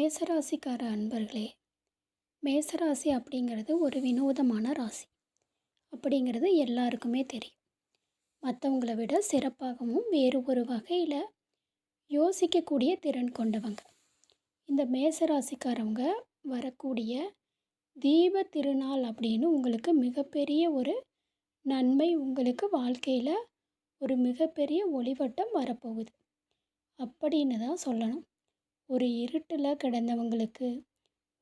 மேசராசிக்கார அன்பர்களே மேசராசி அப்படிங்கிறது ஒரு வினோதமான ராசி. அப்படிங்கிறது எல்லாருக்குமே தெரியும். மற்றவங்களை விட சிறப்பாகவும் வேறு ஒரு வகையில் யோசிக்கக்கூடிய திறன் கொண்டவங்க. இந்த மேசராசிக்காரவங்க வரக்கூடிய தீப திருநாள் அப்படின்னு உங்களுக்கு மிகப்பெரிய ஒரு நன்மை உங்களுக்கு வாழ்க்கையில் ஒரு மிகப்பெரிய ஒளிவட்டம் வரப்போகுது. அப்படின்னு தான் சொல்லணும். ஒரு இருட்டில் கிடந்தவங்களுக்கு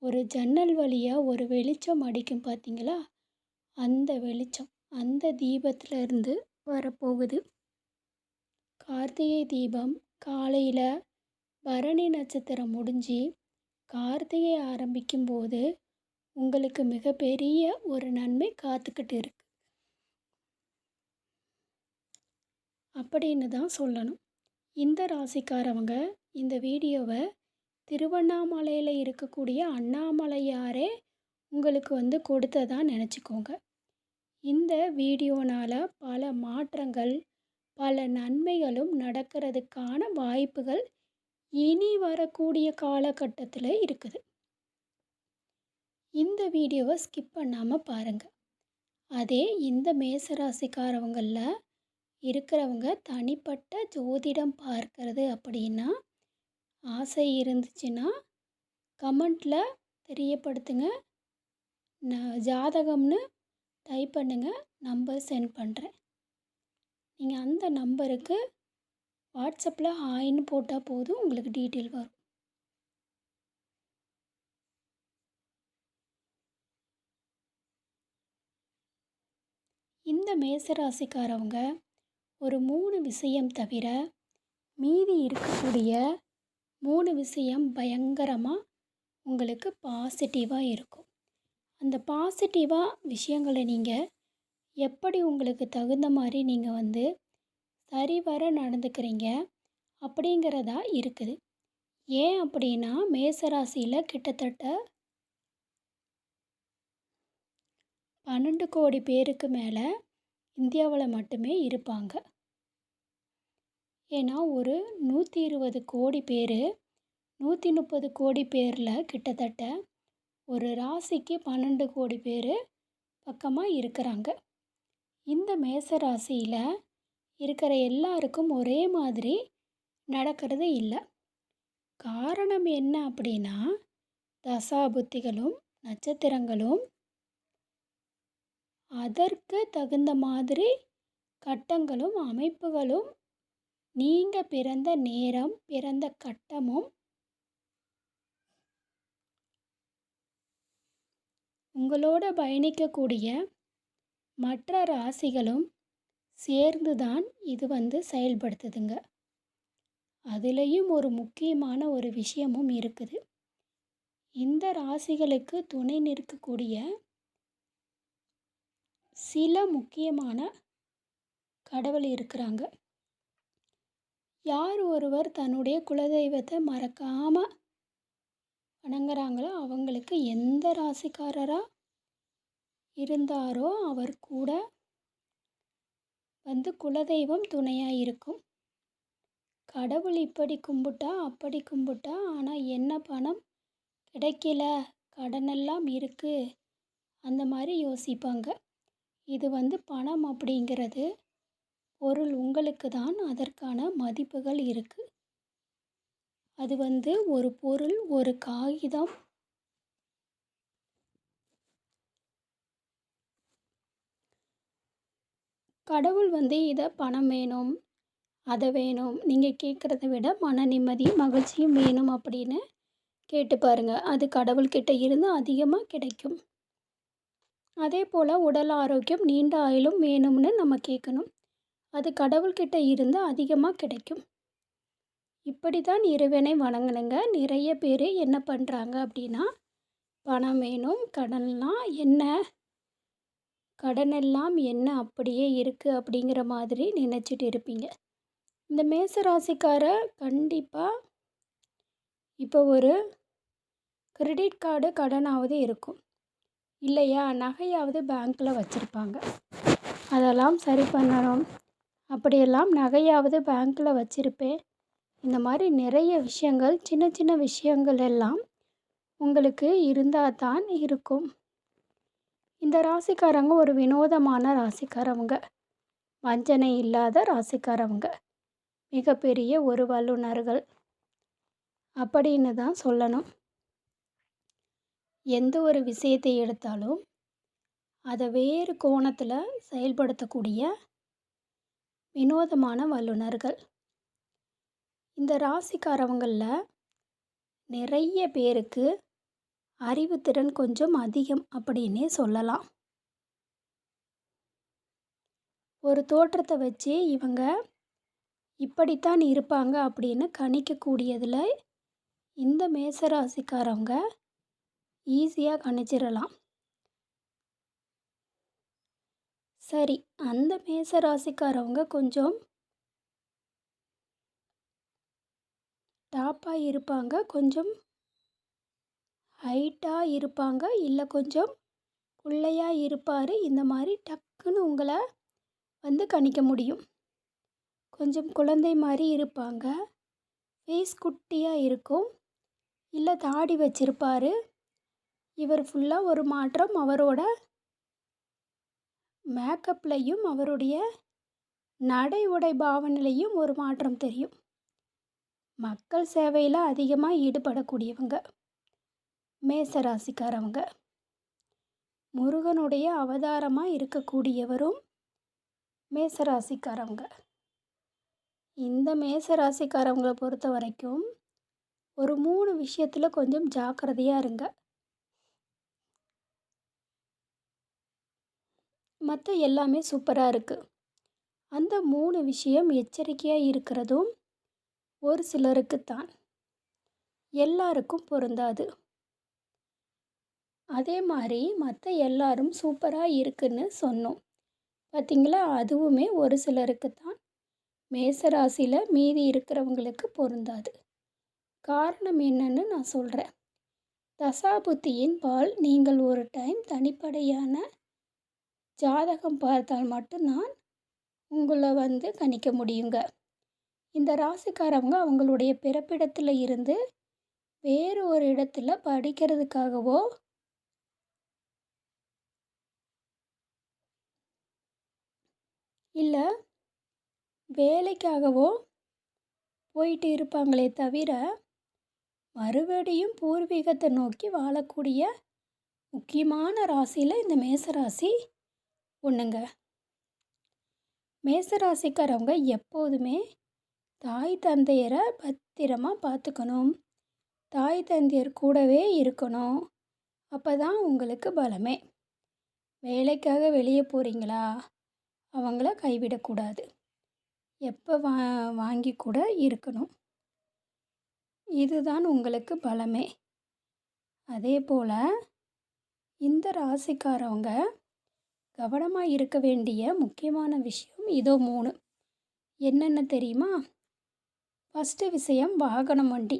ஒரு ஜன்னல் வழியாக ஒரு வெளிச்சம் அடிக்கும் பார்த்தீங்களா அந்த வெளிச்சம் அந்த தீபத்தில் இருந்து வரப்போகுது. கார்த்திகை தீபம் காலையில் பரணி நட்சத்திரம் முடிஞ்சு கார்த்திகை ஆரம்பிக்கும் போது உங்களுக்கு மிகப்பெரிய ஒரு நன்மை காத்துக்கிட்டு இருக்கு. அப்படின்னு தான் சொல்லணும். இந்த ராசிக்காரவங்க இந்த வீடியோவை திருவண்ணாமலையில் இருக்கக்கூடிய அண்ணாமலையாரே உங்களுக்கு வந்து கொடுத்ததா நினச்சிக்கோங்க. இந்த வீடியோனால் பல மாற்றங்கள் பல நன்மைகளும் நடக்கிறதுக்கான வாய்ப்புகள் இனி வரக்கூடிய காலகட்டத்தில் இருக்குது. இந்த வீடியோவை ஸ்கிப் பண்ணாமல் பாருங்கள் அதே இந்த மேசராசிக்காரவங்களில் இருக்கிறவங்க தனிப்பட்ட ஜோதிடம் பார்க்கறது அப்படின்னா ஆசை இருந்துச்சுன்னா கமெண்ட்டில் தெரியப்படுத்துங்க. நான் ஜாதகம்னு டைப் பண்ணுங்கள் நம்பர் சென்ட் பண்ணுறேன் நீங்கள் அந்த நம்பருக்கு வாட்ஸ்அப்பில் ஹாய்ன்னு போட்டால் போதும் உங்களுக்கு டீட்டெயில் வரும். இந்த மேசராசிக்காரவங்க ஒரு மூணு விஷயம் தவிர மீதி இருக்கக்கூடிய மூணு விஷயம் பயங்கரமாக உங்களுக்கு பாசிட்டிவாக இருக்கும். அந்த பாசிட்டிவாக விஷயங்களை நீங்கள் எப்படி உங்களுக்கு தகுந்த மாதிரி நீங்கள் வந்து சரிவர நடந்துக்கிறீங்க அப்படிங்கிறதா இருக்குது. ஏன் அப்படின்னா மேசராசியில் கிட்டத்தட்ட பன்னெண்டு கோடி பேருக்கு மேலே இந்தியாவில் மட்டுமே இருப்பாங்க. ஏன்னா ஒரு நூற்றி இருபது கோடி பேர் நூற்றி முப்பது கோடி பேரில் கிட்டத்தட்ட ஒரு ராசிக்கு பன்னெண்டு கோடி பேர் பக்கமாக இருக்கிறாங்க. இந்த மேச ராசியில் இருக்கிற எல்லாருக்கும் ஒரே மாதிரி நடக்கிறது இல்லை. காரணம் என்ன அப்படின்னா தசாபுத்திகளும் நட்சத்திரங்களும் அதற்கு தகுந்த மாதிரி கட்டங்களும் அமைப்புகளும் நீங்கள் பிறந்த நேரம் பிறந்த கட்டமும் உங்களோட பயணிக்கக்கூடிய மற்ற ராசிகளும் சேர்ந்து தான் இது வந்து செயல்படுத்துதுங்க. அதுலேயும் ஒரு முக்கியமான ஒரு விஷயமும் இருக்குது. இந்த ராசிகளுக்கு துணை நிற்கக்கூடிய சில முக்கியமான கடவுள் இருக்கிறாங்க. யார் ஒருவர் தன்னுடைய குலதெய்வத்தை மறக்காமல் வணங்குறாங்களோ அவங்களுக்கு எந்த ராசிக்காரராக இருந்தாரோ அவர் கூட வந்து குலதெய்வம் துணையாக இருக்கும். கடவுள் இப்படி கும்பிட்டா அப்படி கும்பிட்டா ஆனால் என்ன பணம் கிடைக்கல கடனெல்லாம் இருக்குது அந்த மாதிரி யோசிப்பாங்க. இது வந்து பணம் அப்படிங்கிறது பொருள் உங்களுக்கு தான் அதற்கான மதிப்புகள் இருக்குது அது வந்து ஒரு பொருள் ஒரு காகிதம். கடவுள் வந்து இதை பணம் வேணும் அதை வேணும் நீங்கள் கேட்குறத விட மன நிம்மதி மகிழ்ச்சியும் வேணும் அப்படின்னு கேட்டு பாருங்கள் அது கடவுள்கிட்ட இருந்து அதிகமாக கிடைக்கும். அதே போல் உடல் ஆரோக்கியம் நீண்ட ஆயிலும் வேணும்னு நம்ம கேட்கணும் அது கடவுள்கிட்ட இருந்து அதிகமாக கிடைக்கும். இப்படி தான் இறைவனை வணங்கினுங்க. நிறைய பேர் என்ன பண்ணுறாங்க அப்படின்னா பணம் வேணும் கடன்லாம் என்ன கடனெல்லாம் என்ன அப்படியே இருக்குது அப்படிங்கிற மாதிரி நினச்சிட்டு இருப்பீங்க. இந்த மேச ராசிக்கார கண்டிப்பாக இப்போ ஒரு கிரெடிட் கார்டு கடனாவது இருக்கும். இல்லையா? நகையாவது பேங்க்கில் வச்சுருப்பாங்க. அதெல்லாம் சரி பண்ணணும். அப்படியெல்லாம் நகையாவது பேங்க்கில் வச்சுருப்பேன். இந்த மாதிரி நிறைய விஷயங்கள் சின்ன சின்ன விஷயங்கள் எல்லாம் உங்களுக்கு இருந்தால் தான் இருக்கும். இந்த ராசிக்காரங்க ஒரு வினோதமான ராசிக்காரவங்க. வஞ்சனை இல்லாத ராசிக்காரவங்க. மிகப்பெரிய ஒரு வல்லுநர்கள். அப்படின்னு தான் சொல்லணும். எந்த ஒரு விஷயத்தை எடுத்தாலும் அதை வேறு கோணத்தில் செயல்படுத்தக்கூடிய வினோதமான வல்லுநர்கள். இந்த ராசிக்காரவங்களில் நிறைய பேருக்கு அறிவுத்திறன் கொஞ்சம் அதிகம் அப்படின்னே சொல்லலாம். ஒரு தோற்றத்தை வச்சு இவங்க இப்படித்தான் இருப்பாங்க அப்படின்னு கணிக்கக்கூடியதில் இந்த மேசராசிக்காரவங்க ஈஸியாக கணிச்சிடலாம் சரி அந்த மேச ராசிக்காரவங்க கொஞ்சம் டாப்பாக இருப்பாங்க கொஞ்சம் ஹைட்டாக இருப்பாங்க இல்லை கொஞ்சம் குள்ளையாக இருப்பார். இந்த மாதிரி டக்குன்னு உங்களை வந்து கணிக்க முடியும். கொஞ்சம் குழந்தை மாதிரி இருப்பாங்க. ஃபேஸ் குட்டியாக இருக்கும். இல்லை தாடி வச்சிருப்பார். இவர் ஃபுல்லாக ஒரு மாற்றம் அவரோட மேக்கப்லையும் அவருடைய நடை உடை பாவனையிலையும் ஒரு மாற்றம் தெரியும். மக்கள் சேவையில் அதிகமாக ஈடுபடக்கூடியவங்க. மேசராசிக்காரவங்க. முருகனுடைய அவதாரமாக இருக்கக்கூடியவரும் மேசராசிக்காரவங்க. இந்த மேசராசிக்காரவங்களை பொறுத்த வரைக்கும் ஒரு மூணு விஷயத்தில் கொஞ்சம் ஜாக்கிரதையாக இருங்க. மற்ற எல்லாமே சூப்பராக இருக்குது அந்த மூணு விஷயம் எச்சரிக்கையாக இருக்கிறதும் ஒரு சிலருக்கு தான் எல்லாருக்கும் பொருந்தாது. அதே மாதிரி மற்ற எல்லாரும் சூப்பராக இருக்குன்னு சொன்னோம். பார்த்திங்களா அதுவுமே ஒரு சிலருக்கு தான் மேசராசியில் மீதி இருக்கிறவங்களுக்கு பொருந்தாது. காரணம் என்னன்னு நான் சொல்கிறேன் தசாபுத்தியின் பால் நீங்கள் ஒரு டைம் தனிப்படையான ஜாதகம் பார்த்தால் மட்டும்தான் உங்களை வந்து கணிக்க முடியுங்க. இந்த ராசிக்காரவங்க அவங்களுடைய பிறப்பிடத்தில் இருந்து வேறு ஒரு இடத்துல படிக்கிறதுக்காகவோ இல்லை வேலைக்காகவோ போயிட்டு இருப்பாங்களே தவிர மறுபடியும் பூர்வீகத்தை நோக்கி வாழக்கூடிய முக்கியமான ராசியில் இந்த மேச ராசி ஒன்றுங்க மேசராசிக்காரவங்க எப்போதுமே தாய் தந்தையரை பத்திரமாக பார்த்துக்கணும் தாய் தந்தையர் கூடவே இருக்கணும். அப்போ தான் உங்களுக்கு பலமே. வேலைக்காக வெளியே போகிறீங்களா அவங்கள கைவிடக்கூடாது. எப்போ வா வாங்கி கூட இருக்கணும். இதுதான் உங்களுக்கு பலமே. அதே போல் இந்த ராசிக்காரவங்க கவனமாக இருக்க வேண்டிய முக்கியமான விஷயம் இதோ மூணு. என்னென்ன தெரியுமா? ஃபஸ்ட்டு விஷயம் வாகனம் வண்டி.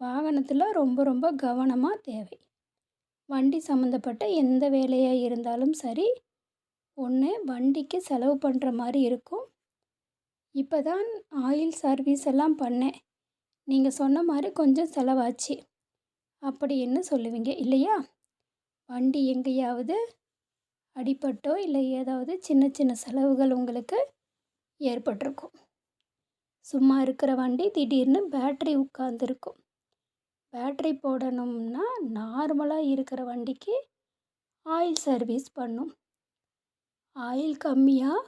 வாகனத்தில் ரொம்ப ரொம்ப கவனமாக தேவை. வண்டி சம்மந்தப்பட்ட எந்த வேலையாக இருந்தாலும் சரி ஒன்று வண்டிக்கு செலவு பண்ணுற மாதிரி இருக்கும். இப்போ தான் ஆயில் சர்வீஸ் எல்லாம் பண்ணேன். நீங்கள் சொன்ன மாதிரி கொஞ்சம் செலவாச்சு. அப்படின்னு சொல்லுவீங்க? இல்லையா? வண்டி எங்கேயாவது அடிபட்டோ இல்லை ஏதாவது சின்ன சின்ன செலவுகள் உங்களுக்கு ஏற்பட்டிருக்கும். சும்மா இருக்கிற வண்டி திடீர்னு பேட்ரி உட்காந்துருக்கும் பேட்ரி போடணும்னா நார்மலாக இருக்கிற வண்டிக்கு ஆயில் சர்வீஸ் பண்ணும். ஆயில் கம்மியாக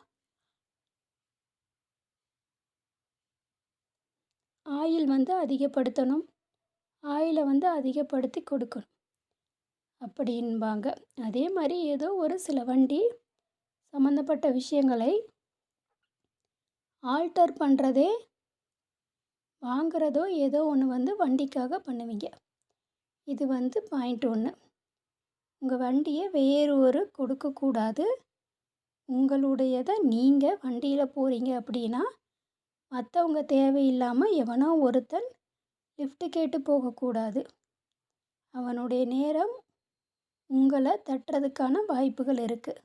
ஆயில் வந்து அதிகப்படுத்தணும். ஆயிலை வந்து அதிகப்படுத்தி கொடுக்கணும். அப்படின்பாங்க. அதே மாதிரி ஏதோ ஒரு சில வண்டி சம்மந்தப்பட்ட விஷயங்களை ஆல்டர் பண்ணுறதே வாங்குறதோ ஏதோ ஒன்று வந்து வண்டிக்காக பண்ணுவீங்க. இது வந்து பாயிண்ட் ஒன்று உங்கள் வண்டியை வேறு ஒரு கொடுக்கக்கூடாது. உங்களுடையதை நீங்கள் வண்டியில் போகிறீங்க அப்படின்னா மற்றவங்க தேவையில்லாமல் எவனோ ஒருத்தன் லிஃப்ட்டு கேட்டு போகக்கூடாது. அவனுடைய நேரம் உங்களை தட்டுறதுக்கான வாய்ப்புகள் இருக்குது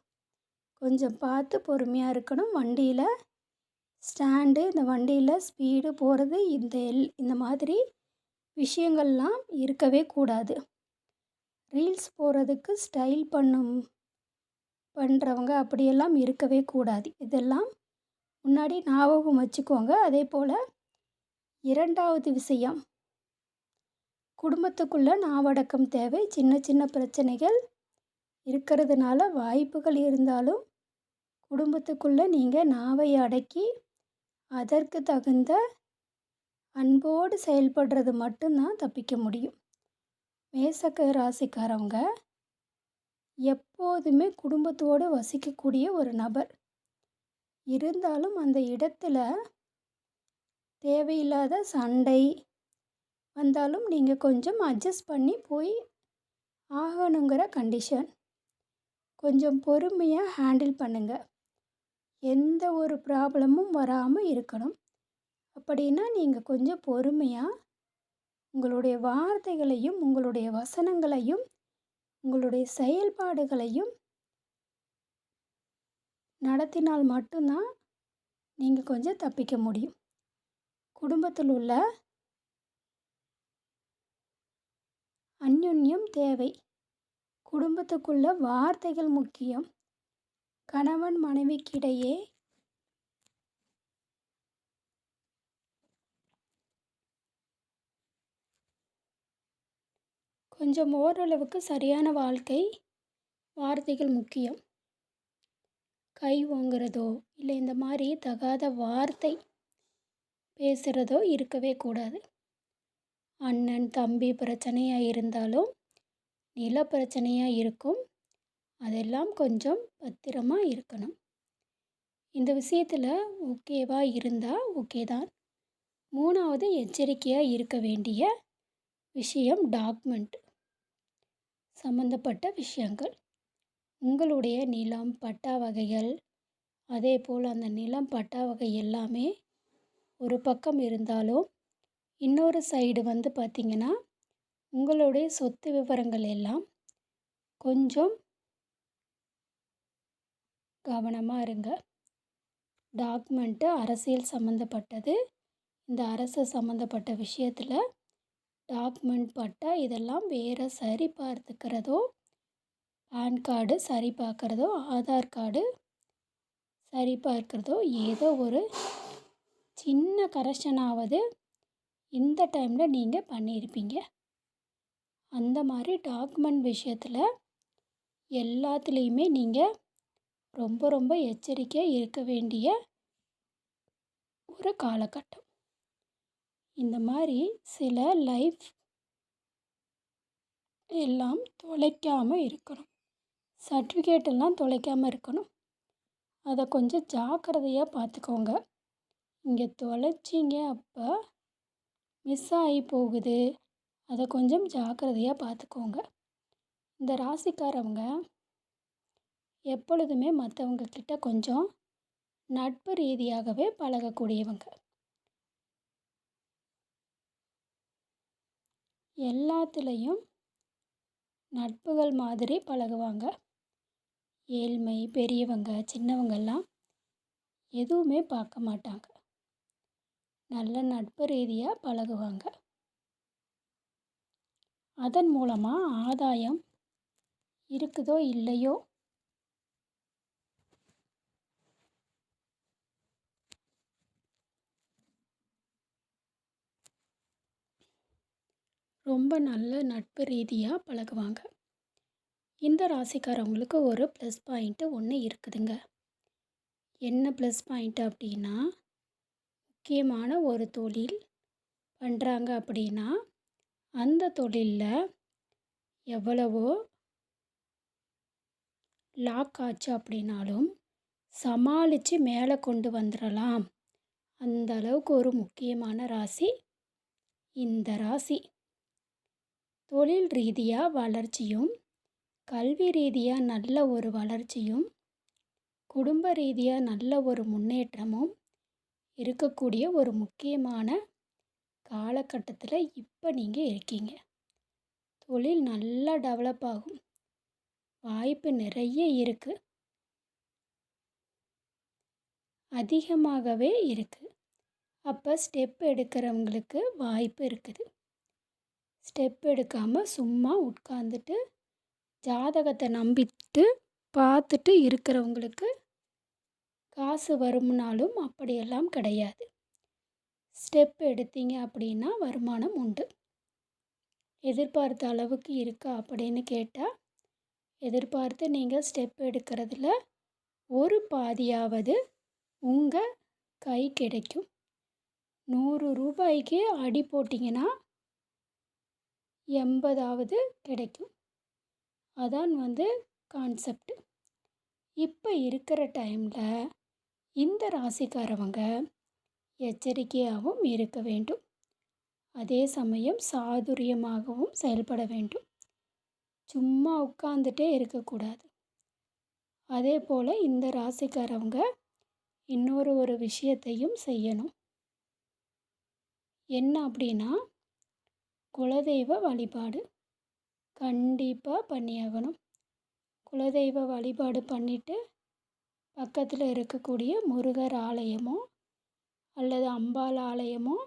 கொஞ்சம் பார்த்து பொறுமையாக இருக்கணும். வண்டியில் ஸ்டாண்டு இந்த வண்டியில் ஸ்பீடு போகிறது இந்த எல் இந்த மாதிரி விஷயங்கள்லாம் இருக்கவே கூடாது. ரீல்ஸ் போகிறதுக்கு ஸ்டைல் பண்ணும் பண்ணுறவங்க அப்படியெல்லாம் இருக்கவே கூடாது. இதெல்லாம் முன்னாடி ஞாபகம் வச்சுக்கோங்க. அதே போல் இரண்டாவது விஷயம் குடும்பத்துக்குள்ளே நாவடக்கம் தேவை. சின்ன சின்ன பிரச்சனைகள் இருக்கிறதுனால வாய்ப்புகள் இருந்தாலும் குடும்பத்துக்குள்ளே நீங்கள் நாவை அடக்கி அதற்கு தகுந்த அன்போடு செயல்படுறது மட்டும்தான் தப்பிக்க முடியும். மேசக்க ராசிக்காரவங்க எப்போதுமே குடும்பத்தோடு வசிக்கக்கூடிய ஒரு நபர். இருந்தாலும் அந்த இடத்துல தேவையில்லாத சண்டை வந்தாலும் நீங்கள் கொஞ்சம் அட்ஜஸ்ட் பண்ணி போய் ஆகணுங்கிற கண்டிஷன் கொஞ்சம் பொறுமையாக ஹேண்டில் பண்ணுங்கள் எந்த ஒரு ப்ராப்ளமும் வராமல் இருக்கணும். அப்படின்னா நீங்கள் கொஞ்சம் பொறுமையாக உங்களுடைய வார்த்தைகளையும் உங்களுடைய வசனங்களையும் உங்களுடைய செயல்பாடுகளையும் நடத்தினால் மட்டும்தான் நீங்கள் கொஞ்சம் தப்பிக்க முடியும். குடும்பத்தில் உள்ள அந்யுன்யம் தேவை. குடும்பத்துக்குள்ள வார்த்தைகள் முக்கியம். கணவன் மனைவிக்கிடையே கொஞ்சம் ஓரளவுக்கு சரியான வாழ்க்கை வார்த்தைகள் முக்கியம். கை வாங்குறதோ இல்லை இந்த மாதிரி தகாத வார்த்தை பேசுகிறதோ இருக்கவே கூடாது. அண்ணன் தம்பி பிரச்சனையாக இருந்தாலும் நில பிரச்சனையாக இருக்கும். அதெல்லாம் கொஞ்சம் பத்திரமா இருக்கணும். இந்த விஷயத்தில் ஓகேவாக இருந்தால் ஓகே தான் மூணாவது எச்சரிக்கையாக இருக்க வேண்டிய விஷயம் டாக்குமெண்ட். சம்மந்தப்பட்ட விஷயங்கள். உங்களுடைய நிலம் பட்டா வகைகள் அதே போல் அந்த நிலம் பட்டா வகை எல்லாமே ஒரு பக்கம் இருந்தாலும் இன்னொரு சைடு வந்து பார்த்திங்கன்னா உங்களுடைய சொத்து விவரங்கள் எல்லாம் கொஞ்சம் கவனமாக இருங்க. டாக்குமெண்ட்டு அரசியல் சம்மந்தப்பட்டது இந்த அரசு சம்மந்தப்பட்ட விஷயத்தில் டாக்குமெண்ட் பட்டா இதெல்லாம் வேறு சரி பார்த்துக்கிறதோ பேன் கார்டு சரி பார்க்குறதோ ஆதார் கார்டு சரி பார்க்குறதோ ஏதோ ஒரு சின்ன கரெக்ஷனாவது இந்த டைமில் நீங்கள் பண்ணியிருப்பீங்க அந்த மாதிரி டாக்குமெண்ட் விஷயத்தில் எல்லாத்துலேயுமே நீங்கள் ரொம்ப ரொம்ப எச்சரிக்கையாக இருக்க வேண்டிய ஒரு காலகட்டம். இந்த மாதிரி சில லைஃப் எல்லாம் தொலைக்காமல் இருக்கணும். சர்டிஃபிகேட் எல்லாம் தொலைக்காமல் இருக்கணும். அதை கொஞ்சம் ஜாக்கிரதையாக பார்த்துக்கோங்க இங்கே தொலைச்சிங்க அப்போ மிஸ் ஆகி போகுது. அதை கொஞ்சம் ஜாக்கிரதையாக பார்த்துக்கோங்க இந்த ராசிக்காரவங்க எப்பொழுதுமே மற்றவங்க கிட்ட கொஞ்சம் நட்பு ரீதியாகவே பழகக்கூடியவங்க. எல்லாத்துலேயும் நட்புகள் மாதிரி பழகுவாங்க. ஏழ்மை பெரியவங்க சின்னவங்கெல்லாம் எதுவுமே பார்க்க மாட்டாங்க. நல்ல நட்பு ரீதியாக பழகுவாங்க. அதன் மூலமாக ஆதாயம் இருக்குதோ இல்லையோ ரொம்ப நல்ல நட்பு ரீதியாக பழகுவாங்க. இந்த ராசிக்காரவங்களுக்கு ஒரு ப்ளஸ் பாயிண்ட்டு ஒன்று இருக்குதுங்க. என்ன ப்ளஸ் பாயிண்ட்டு அப்படின்னா முக்கியமான ஒரு தொழில் பண்ணுறாங்க அப்படின்னா அந்த தொழிலில் எவ்வளவோ லாக் ஆச்சு அப்படின்னாலும் சமாளித்து மேலே கொண்டு வந்துடலாம் அந்த அளவுக்கு ஒரு முக்கியமான ராசி இந்த ராசி. தொழில் ரீதியாக வளர்ச்சியும் கல்வி ரீதியாக நல்ல ஒரு வளர்ச்சியும் குடும்ப ரீதியாக நல்ல ஒரு முன்னேற்றமும் இருக்கக்கூடிய ஒரு முக்கியமான காலகட்டத்தில் இப்போ நீங்கள் இருக்கீங்க. தொழில் நல்லா டெவலப் ஆகும். வாய்ப்பு நிறைய இருக்குது அதிகமாகவே இருக்குது அப்போ ஸ்டெப் எடுக்கிறவங்களுக்கு வாய்ப்பு இருக்குது. ஸ்டெப் எடுக்காமல் சும்மா உட்காந்துட்டு ஜாதகத்தை நம்பிட்டு பார்த்துட்டு இருக்கிறவங்களுக்கு காசு வரும்னாலும் அப்படியெல்லாம் கிடையாது. ஸ்டெப் எடுத்தீங்க அப்படின்னா வருமானம் உண்டு. எதிர்பார்த்த அளவுக்கு இருக்கா அப்படின்னு கேட்டால் எதிர்பார்த்து நீங்கள் ஸ்டெப் எடுக்கிறதுல ஒரு பாதியாவது உங்கள் கை கிடைக்கும். நூறு ரூபாய்க்கு அடி போட்டிங்கன்னா எண்பதாவது கிடைக்கும். அதான் வந்து கான்செப்ட் இப்போ இருக்கிற டைமில் இந்த ராசிக்காரவங்க எச்சரிக்கையாகவும் இருக்க வேண்டும். அதே சமயம் சாதுரியமாகவும் செயல்பட வேண்டும். சும்மா உட்காந்துட்டே இருக்கக்கூடாது. அதே போல் இந்த ராசிக்காரவங்க இன்னொரு ஒரு விஷயத்தையும் செய்யணும். என்ன அப்படின்னா குலதெய்வ வழிபாடு கண்டிப்பாக பண்ணியாகணும். குலதெய்வ வழிபாடு பண்ணிவிட்டு பக்கத்தில் இருக்கக்கூடிய முருகர் ஆலயமோ அல்லது அம்பாள் ஆலயமோ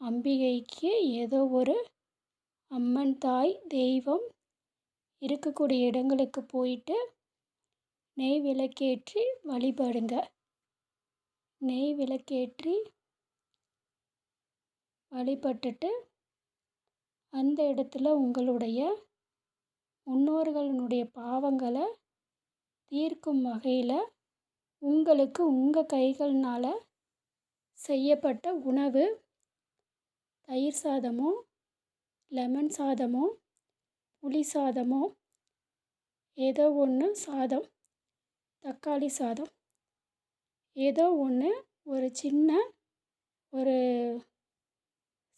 அம்பிகைக்கு ஏதோ ஒரு அம்மன் தாய் தெய்வம் இருக்கக்கூடிய இடங்களுக்கு போயிட்டு நெய் விளக்கேற்றி வழிபடுங்க. நெய் விளக்கேற்றி வழிபட்டுட்டு அந்த இடத்துல உங்களுடைய முன்னோர்களினுடைய பாவங்களை தீர்க்கும் வகையில் உங்களுக்கு உங்கள் கைகள்னால் செய்யப்பட்ட உணவு தயிர் சாதமோ லெமன் சாதமோ புளி சாதமோ ஏதோ ஒன்று சாதம் தக்காளி சாதம் ஏதோ ஒன்று ஒரு சின்ன ஒரு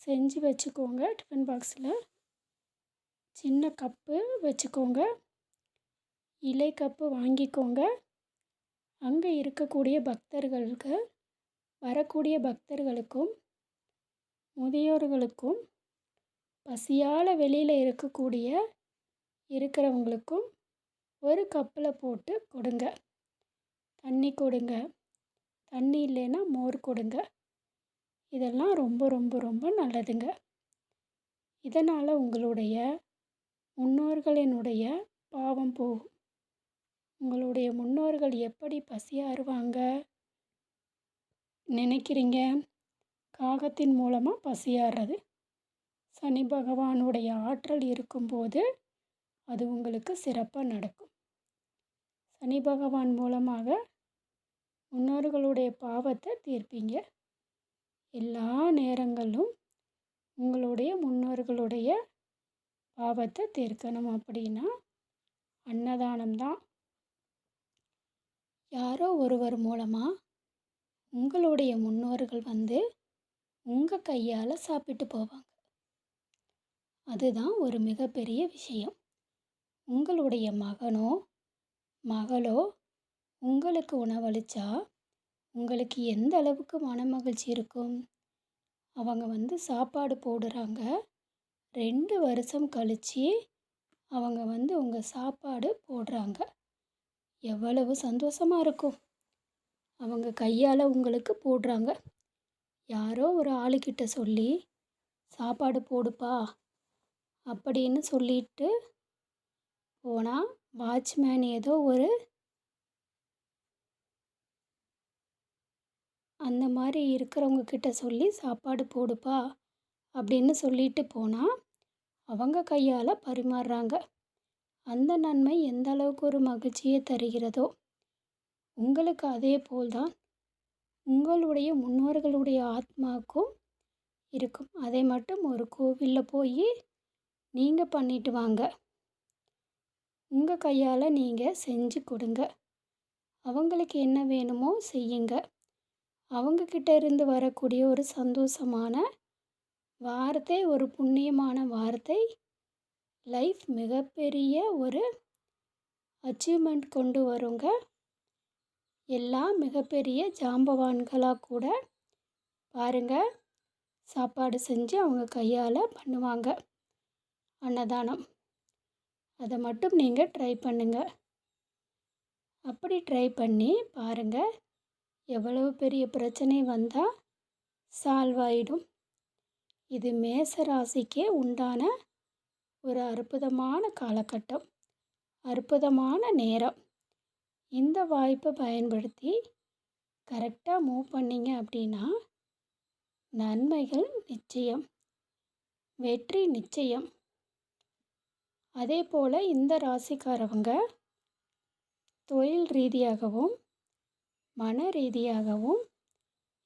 செஞ்சு வச்சுக்கோங்க டிஃபன் பாக்ஸில். சின்ன கப்பு வச்சுக்கோங்க. இலை கப்பு வாங்கிக்கோங்க. அங்கே இருக்கக்கூடிய பக்தர்களுக்கு வரக்கூடிய பக்தர்களுக்கும் முதியோர்களுக்கும் பசியால் வெளியில் இருக்கக்கூடிய இருக்கிறவங்களுக்கும் ஒரு கப்பில் போட்டு கொடுங்க. தண்ணி கொடுங்க. தண்ணி இல்லைன்னா மோர் கொடுங்க. இதெல்லாம் ரொம்ப ரொம்ப ரொம்ப நல்லதுங்க. இதனால் உங்களுடைய முன்னோர்களினுடைய பாவம் போகும். உங்களுடைய முன்னோர்கள் எப்படி பசியாறுவாங்க நினைக்கிறீங்க? காகத்தின் மூலமாக பசியாறுறது சனி பகவானுடைய ஆற்றல் இருக்கும்போது அது உங்களுக்கு சிறப்பாக நடக்கும். சனி பகவான் மூலமாக முன்னோர்களுடைய பாவத்தை தீர்ப்பீங்க. எல்லா நேரங்களும் உங்களுடைய முன்னோர்களுடைய பாவத்தை தீர்க்கணும் அப்படின்னா அன்னதானம் தான் யாரோ ஒருவர் மூலமாக உங்களுடைய முன்னோர்கள் வந்து உங்கள் கையால் சாப்பிட்டு போவாங்க. அதுதான் ஒரு மிகப்பெரிய விஷயம். உங்களுடைய மகனோ மகளோ உங்களுக்கு உணவளிச்சா உங்களுக்கு எந்த அளவுக்கு மனமகிழ்ச்சி இருக்கும்? அவங்க வந்து சாப்பாடு போடுறாங்க. ரெண்டு வருஷம் கழித்து அவங்க வந்து உங்கள் சாப்பாடு போடுறாங்க. எவ்வளவு சந்தோஷமாக இருக்கும். அவங்க கையால் உங்களுக்கு போடுறாங்க. யாரோ ஒரு ஆளுக்கிட்ட சொல்லி சாப்பாடு போடுப்பா அப்படின்னு சொல்லிட்டு போனால் வாட்ச்மேன் ஏதோ ஒரு அந்த மாதிரி இருக்கிறவங்க கிட்ட சொல்லி சாப்பாடு போடுப்பா அப்படின்னு சொல்லிட்டு போனால் அவங்க கையால் பரிமாறுறாங்க. அந்த நன்மை எந்த அளவுக்கு ஒரு மகிழ்ச்சியை தருகிறதோ உங்களுக்கு அதே போல்தான் உங்களுடைய முன்னோர்களுடைய ஆத்மாவுக்கும் இருக்கும். அதை மட்டும் ஒரு கோவிலில் போய் நீங்கள் பண்ணிட்டு வாங்க. உங்கள் கையால் நீங்கள் செஞ்சு கொடுங்க. அவங்களுக்கு என்ன வேணுமோ செய்யுங்க. அவங்கக்கிட்ட இருந்து வரக்கூடிய ஒரு சந்தோஷமான வார்த்தை ஒரு புண்ணியமான வார்த்தை லைஃப் மிகப்பெரிய ஒரு அச்சீவ்மெண்ட் கொண்டு வருங்க. எல்லாம் மிகப்பெரிய ஜாம்பவான்களாக கூட பாருங்கள் சாப்பாடு செஞ்சு அவங்க கையால் பண்ணுவாங்க அன்னதானம். அதை மட்டும் நீங்கள் ட்ரை பண்ணுங்கள் அப்படி ட்ரை பண்ணி பாருங்கள் எவ்வளவு பெரிய பிரச்சனை வந்தால் சால்வ் ஆகிடும் இது மேச ராசிக்கே உண்டான ஒரு அற்புதமான காலகட்டம் அற்புதமான நேரம். இந்த வாய்ப்பை பயன்படுத்தி கரெக்டாக மூவ் பண்ணிங்க அப்படின்னா நன்மைகள் நிச்சயம் வெற்றி நிச்சயம். அதே போல் இந்த ராசிக்காரவங்க தொழில் ரீதியாகவும் மன ரீதியாகவும்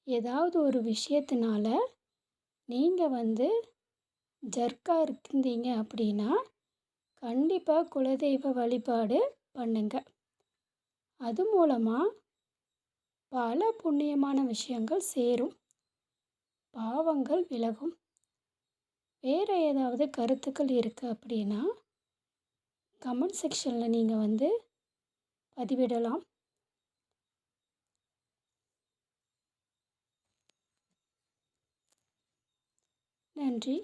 ஏதாவது ஒரு விஷயத்தினால நீங்கள் வந்து ஜர்க்காக இருந்தீங்க அப்படின்னா கண்டிப்பாக குலதெய்வ வழிபாடு பண்ணுங்க. அது மூலமாக பல புண்ணியமான விஷயங்கள் சேரும். பாவங்கள் விலகும். வேறு ஏதாவது கருத்துக்கள் இருக்குது அப்படின்னா கமெண்ட் செக்ஷனில் நீங்கள் வந்து பதிவிடலாம். நன்றி.